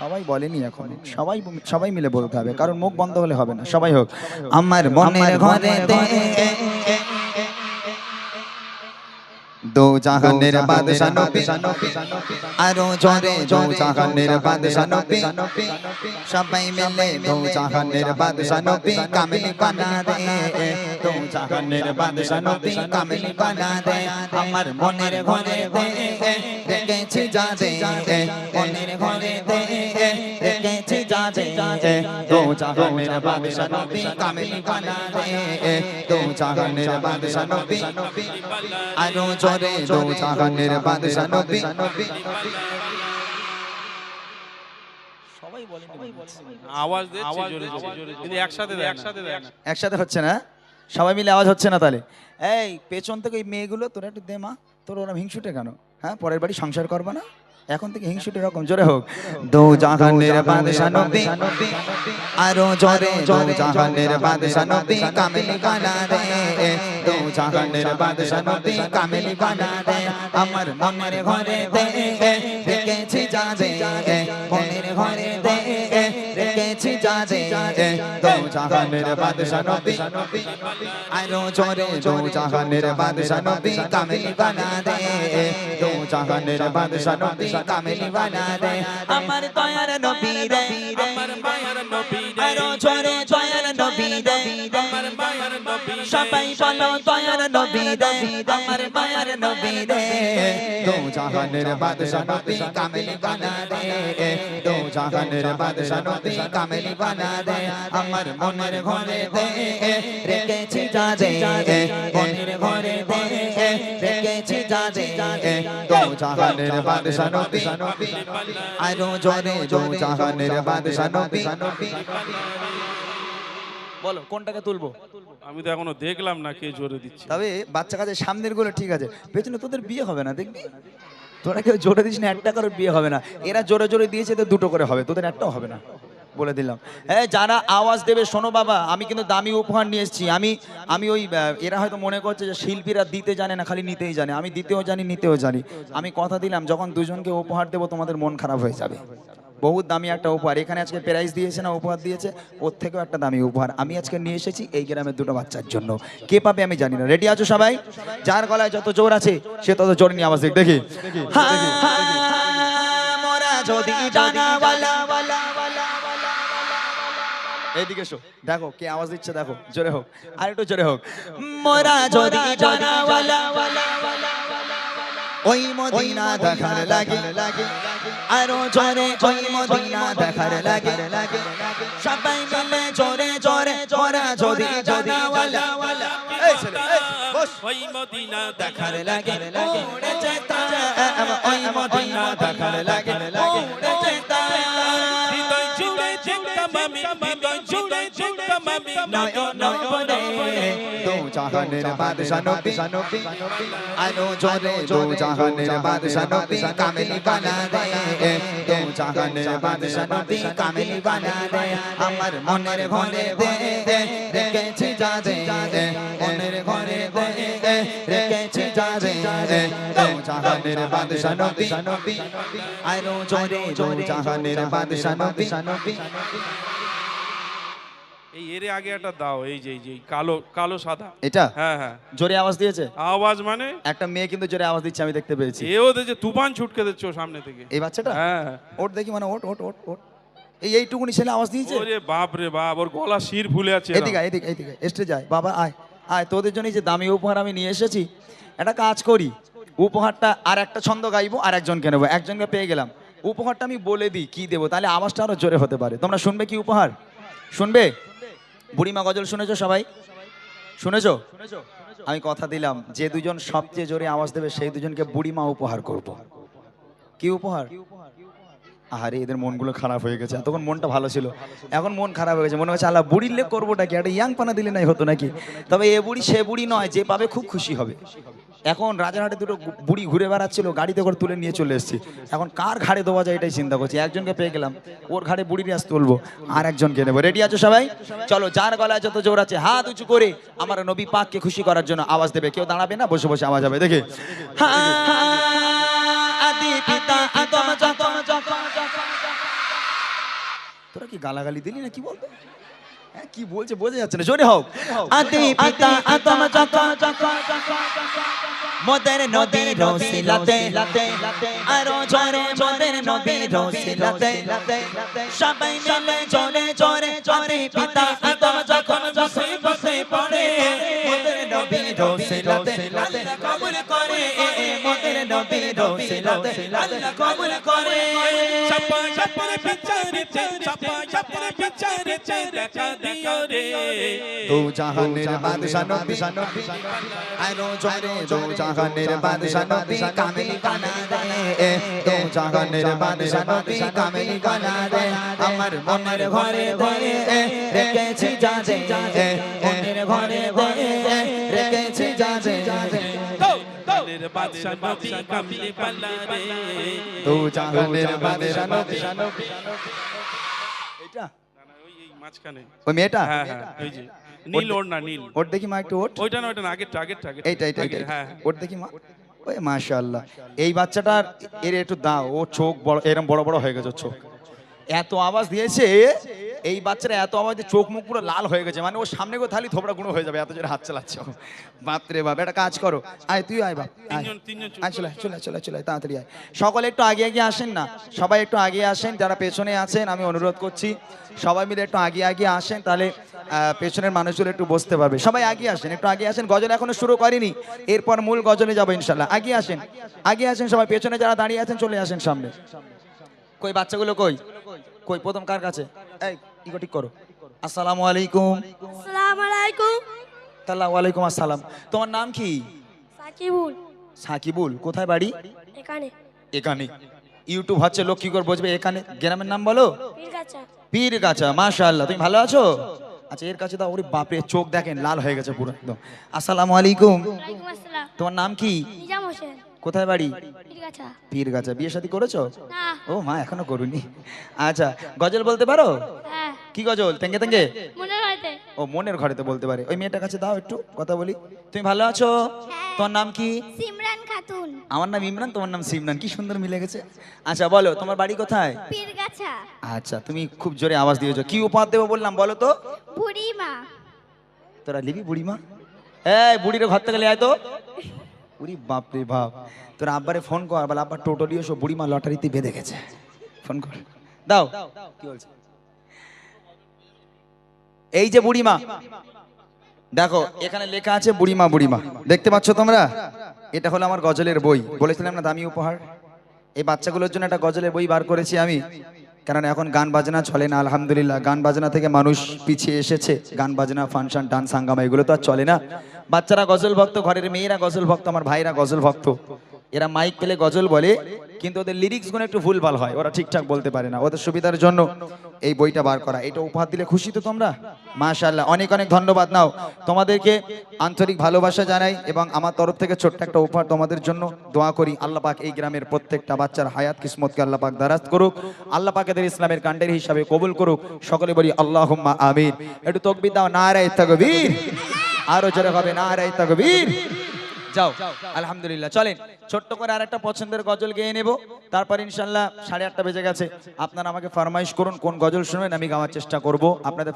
সবাই বলেনি এখন। সবাই সবাই মিলে বলতে হবে কারণ মুখ বন্ধ হলে হবে না। সবাই হোক। আমার মনের ঘরে দো জাহানের বাদশা নবী। আরও জোরে দো জাহানের বাদশা নবী। সবাই মিলে দো জাহানের বাদশা নবী। কামিল বানা দে দো জাহানের বাদশা নবী। কামিল বানা দে। আমার মনের ঘরে দে। রেখেছি যা দে। মনের ঘরে দে। রেখেছি দো জাহানের বাদশা নবী কামিল বানা দো জাহানের বাদশা নবী আরও জোরে দো জাহানের বাদশা নবী। সবাই বলেন আওয়াজ দিচ্ছে জোরে জোরে কিন্তু একসাথে হচ্ছে না? সবাই মিলে আওয়াজ হচ্ছে না তাহলে? এই পেছন থেকে ওই মেয়েগুলো তোরা একটু দে মা। তোর ওরা হিংসুটে কেন? হ্যাঁ পরের বাড়ি সংসার করবা না? এখন থেকে হিংসুটি রকম জোরে হোক। দো জাহানের বাদশা নবী আরও জোরে দো জাহানের বাদশা নবী কামিল বানা রে। দো জাহানের বাদশা নবী কামিল বানা রে। আমার মনের ঘরে দে দেখেছি যা দে মনের ঘরে যা দে দো জাহানের বাদশা নবী আরও জোরে দো জাহানের বাদশা নবী কামিল বানা দে দো জাহানের বাদশা নবী কামিল বানা দে আমার দয়ার নবী রে আমার মায়ের নবী রে আরও জোরে দয়ার নবী রে আমার সবাই বলো দয়ার নবী রে আমার মায়ের নবী রে দো জাহানের বাদশা নবী কামিল বানা দে দো জাহানের বাদশা নবী কামিল বানা দে আমার মনের ঘরে দে রেখেছি দে মনের ঘরে দে রেখেছি দে দো জাহানের বাদশা নবী আরও জোরে দো জাহানের বাদশা নবী বলো কোনটাকে তুলবো? আমি তো এখনও দেখলাম না কে জোরে দিচ্ছে। তবে বাচ্চা কাছে সামনেরগুলো ঠিক আছে। পেছনে তোদের বিয়ে হবে না দেখবি? তোরা কেউ জোরে দিস না একটা করে বিয়ে হবে না। এরা জোরে জোরে দিয়েছে তো দুটো করে হবে তোদের একটাও হবে না বলে দিলাম। হ্যাঁ যারা আওয়াজ দেবে শোনো বাবা আমি কিন্তু দামি উপহার নিয়ে এসেছি। আমি আমি ওই এরা হয়তো মনে করছে যে শিল্পীরা দিতে জানে না খালি নিতেই জানে। আমি দিতেও জানি নিতেও জানি। আমি কথা দিলাম যখন দুজনকে উপহার দেবো তোমাদের মন খারাপ হয়ে যাবে। বহুত দামি একটা উপহার। এখানে আজকে প্রাইজ দিয়েছে না উপহার দিয়েছে? ওর থেকেও একটা দামি উপহার। আমি আজকে নিয়ে এসেছি এই গ্রামের দুটো বাচ্চার জন্য। কে পাবে আমি জানি না। রেডি আছো সবাই? যার গলায় যত জোর আছে, সে তত জোর নিয়ে আওয়াজ দেখি। এইদিকে এসো। দেখো, কে আওয়াজ দিচ্ছে, দেখো। জোরে হোক। আর একটু জোরে হোক। মোরা যদি জানাওয়ালা। ওই মদিনা দেখার লাগে। আরও জোরে ওই মদিনা দেখার লাগে। সবাই মিলে জোরে জোরে জোরা যদি জানাওয়ালা। ওই মদিনা দেখার লাগে। উড়েছে হৃদয় জুড়ে দেখতাম আমি নয়ন বনে দো জাহানের বাদশা নবী আনো জোরে দো জাহানের বাদশা নবী কামিল বানা দে দো জাহানের বাদশা নবী কামিল বানা দে আমার মনের ঘরে দে রেখেছি যা দে মনের ঘরে দে রেখেছি যা দে দো জাহানের বাদশা নবী আনো জোরে দো জাহানের বাদশা নবী এই এর আগে একটা দাও এই যে এই যে কালো কালো সাদা। এটা? হ্যাঁ হ্যাঁ। জোরে আওয়াজ দিয়েছে? আওয়াজ মানে? একটা মেয়ে কিন্তু জোরে আওয়াজ দিচ্ছে আমি দেখতে পেয়েছি। এও দেখছে তুফান ছুটকে দিচ্ছে সামনে থেকে। এই বাচ্চাটা? হ্যাঁ ওট দেখি মানে ওট ওট ওট ওট এই এইটুকুনি ছেলে আওয়াজ দিয়েছে? ওরে বাপ রে বাপ ওর গলা শির ফুলে আছে এদিকে এদিকে এদিকে এসে যায়। বাবা আয় আয়। তোদের জন্য যে দামি উপহার আমি নিয়ে এসেছি একটা কাজ করি। উপহারটা আর একটা ছন্দ গাইবো আর একজনকে নেব। একজনকে পেয়ে গেলাম। উপহারটা আমি বলে দিই কি দেবো? তাহলে আওয়াজটা আরও জোরে হতে পারে। তোমরা শুনবে কি উপহার? শুনবে? বুড়িমা গজল শুনেছো সবাই? শুনেছো? আমি কথা দিলাম, যে দুজন সবচেয়ে জোরে আওয়াজ দেবে, সেই দুজনকে বুড়িমা উপহার করব। কি উপহার? আরে এদের মনগুলো খারাপ হয়ে গেছে তখন মনটা ভালো ছিল। এখন মন খারাপ হয়ে গেছে, মনে হচ্ছে, আল্লাহ বুড়ির লেপ করবোটা কি? একটা ইয়াং পানা দিলে নাই হতো নাকি? তবে এ বুড়ি সে বুড়ি নয়, যে পাবে খুব খুশি হবে। এখন রাজারহাটে দুটো বুড়ি ঘুরে বেড়াচ্ছিল, গাড়িতে করে তুলে নিয়ে চলে এসেছি। এখন কার ঘাড়ে দেওয়া যায় এটাই চিন্তা করছি। একজনকে পেয়ে গেলাম, ওর ঘাড়ে বুড়ি নিয়ে তুলবো, আর একজনকে নেব। রেডি আছো সবাই? চলো, যার গলায় যত জোর আছে, হাত উঁচু করে আমার নবী পাককে খুশি করার জন্য আওয়াজ দেবে। কেউ দাঁড়াবে না? বসে বসে আওয়াজ হবে। দেখে। আদম কি গালাগালি দিলি না? কি বলতো? হ্যাঁ কি বলছে বোঝা যাচ্ছে না। জোরে হোক আদি পিতা, আদম মোদের নদী রসিলাতে আরও জোরে মোদের নদী রসিলাতে। সবাই মিলে জোরে জোরে জোরে পিতা আদম যখন বসে পড়ে মোদের নবী রসিলাতে আল্লাহ কবুল করে মোদের নবী রসিলাতে আল্লাহ কবুল করে। চাপা চাপার বিচারেছে চাপা চাপার দু জাহানের বাদশা নবী। আরও জোরে দু জাহানের বাদশা নবী কামিল কানা রে। দু জাহানের বাদশা নবী কামিল কানা রে। আমার মনের ঘরে ঘরে রেখেছি যাজে মনের ঘরে ঘরে রেখেছি বাদশা নবী কামিলে রে। দু জাহানের বাদশা নবী। এটা না, না, ওই এই মাঝখানে ওই মেয়েটা? হ্যাঁ হ্যাঁ ওই যে। নীল ওর না নীল। ওর দেখি মা একটু ওট ওইটা না ওইটা না আগেরটা আগেরটা আগেরটা। এইটা এইটা এইটা। হ্যাঁ ওর দেখি মা? ওই মাশাআল্লাহ। এই বাচ্চাটার এর একটু দাও ও চোখ বড় এরকম বড় বড় হয়ে গেছে চোখ। এত আওয়াজ দিয়েছে এই বাচ্চারা এত আমাদের চোখ মুখ পুরো লাল হয়ে গেছে। মানে ও সামনে গো থালি থোবড়া গুঁড়ো হয়ে যাবে এত জোরে হাত চালাচ্ছে বাপরে বাপ একটা কাজ করো। আয় তুই আয় বাপ আয়। চলে চলে চলে চলে তাড়াতাড়ি আয়। সকলে একটু আগে আগে আসেন না? সবাই একটু আগে আসেন যারা পেছনে আছেন আমি অনুরোধ করছি সবাই মিলে একটু আগে আগে আসেন তাহলে পেছনের মানুষগুলো একটু বসতে পারবে। সবাই আগে আসেন একটু আগে আসেন গজল এখনও শুরু করেনি। এরপর মূল গজলে যাব ইনশাল্লাহ। আগে আসেন আগে আসেন সবাই পেছনে যারা দাঁড়িয়ে আছেন চলে আসেন সামনে। কই বাচ্চাগুলো কই? কই প্রথম কার কাছে? এই ঠিক করো। আসসালামু আলাইকুম। আসসালামু আলাইকুম। তাল্লাহ ওয়ালাইকুম আসসালাম। তোমার নাম কি? সাকিবুল। সাকিবুল কোথায় বাড়ি? এখানে। এখানে। ইউটিউব হচ্ছে লোক কি করে বুঝবে এখানে। গ্রামের নাম বলো? পীরগাছা। পীর গাছা মাশাআল্লাহ। তুমি ভালো আছো? আচ্ছা এর কাছে দাও ওরে বাপরে চোখ দেখেন লাল হয়ে গেছে পুরো একদম। আসসালামু আলাইকুম। তোমার নাম কি? নিজাম হোসেন। কোথায় বাড়ি? পীরগাছা। পীর গাছা বিয়ে শাদী করেছ? ও মা এখনও করুনি। আচ্ছা গজল বলতে পারো? হ্যাঁ। কি গজল? তেঙ্গে তেঙ্গে? ও মনের ঘরেতে বলতে পারে। ওই মেয়েটার কাছে দাও একটু কথা বলি। তুমি ভালো আছো? তোমার নাম কি? সিমরান খাতুন। আমার নাম ইমরান তোমার নাম সিমরান। কি সুন্দর মিলে গেছে। আচ্ছা বলো তোমার বাড়ি কোথায়? পীরগাছা। আচ্ছা তুমি খুব জোরে আওয়াজ দিয়েছ। কি উপহার দেবো বললাম বলো তো? বুড়িমা। তোরা লিবি বুড়িমা? এই বুড়ির ঘর থেকে আয় তো। উরি বাপ রে বাপ। তোর আব্বারে ফোন কর বলে আব্বা টোটো দিয়ে এসো বুড়িমা লটারিতে বেঁধে গেছে। ফোন কর। দাও। কি বলছে? এই যে বুড়িমা, দেখো, এখানে লেখা আছে বুড়িমা বুড়িমা। দেখতে পাচ্ছ তোমরা? এটা হলো আমার গজলের বই। বলেছিলাম না দামি উপহার? এই বাচ্চাগুলোর জন্য একটা গজলের বই বার করেছি আমি। কারণ এখন গান বাজনা চলে না, আলহামদুলিল্লাহ। গান বাজনা থেকে মানুষ পিছিয়ে এসেছে। গান বাজনা, ফাংশন, ডান্স, হাঙ্গামা, এগুলো তো আর চলে না। বাচ্চারা গজল ভক্ত, ঘরের মেয়েরা গজল ভক্ত, আমার ভাইরা গজল ভক্ত। এরা মাইক পেলে গজল বলে, কিন্তু ওদের লিরিক্সগুলো একটু ভুলভাল হয়, ওরা ঠিকঠাক বলতে পারে না। ওদের সুবিধার জন্য এই বইটা বার করা। এটা উপহার দিলে খুশি তো তোমরা? মাশাআল্লাহ, অনেক অনেক ধন্যবাদ। নাও, তোমাদেরকে আন্তরিক ভালোবাসা জানাই এবং আমার তরফ থেকে ছোট্ট একটা উপহার তোমাদের জন্য দোয়া করি। আল্লাহ পাক এই গ্রামের প্রত্যেকটা বাচ্চার হায়াত, কিসমতকে আল্লাহ পাক দারাজ করুক। আল্লাহ পাক এদের ইসলামের কাণ্ডের হিসাবে কবুল করুক। সকলে বলি, আল্লাহুম্মা আমিন। একটু তকবির দাও, নারায়ে তাকবীর। আরও জোরে হবে না নারায়ে তাকবীর। যাও, আলহামদুলিল্লাহ। চলেন, ছোট্ট করে আর একটা পছন্দের গজল গেয়ে নেব। তারপর ইনশাল্লাহ সাড়ে আটটা বেজে গেছে। আপনারা আমাকে ফরমাইশ করুন, কোন গজল শুনবেন, আমি গাওয়ার চেষ্টা করব। আপনাদের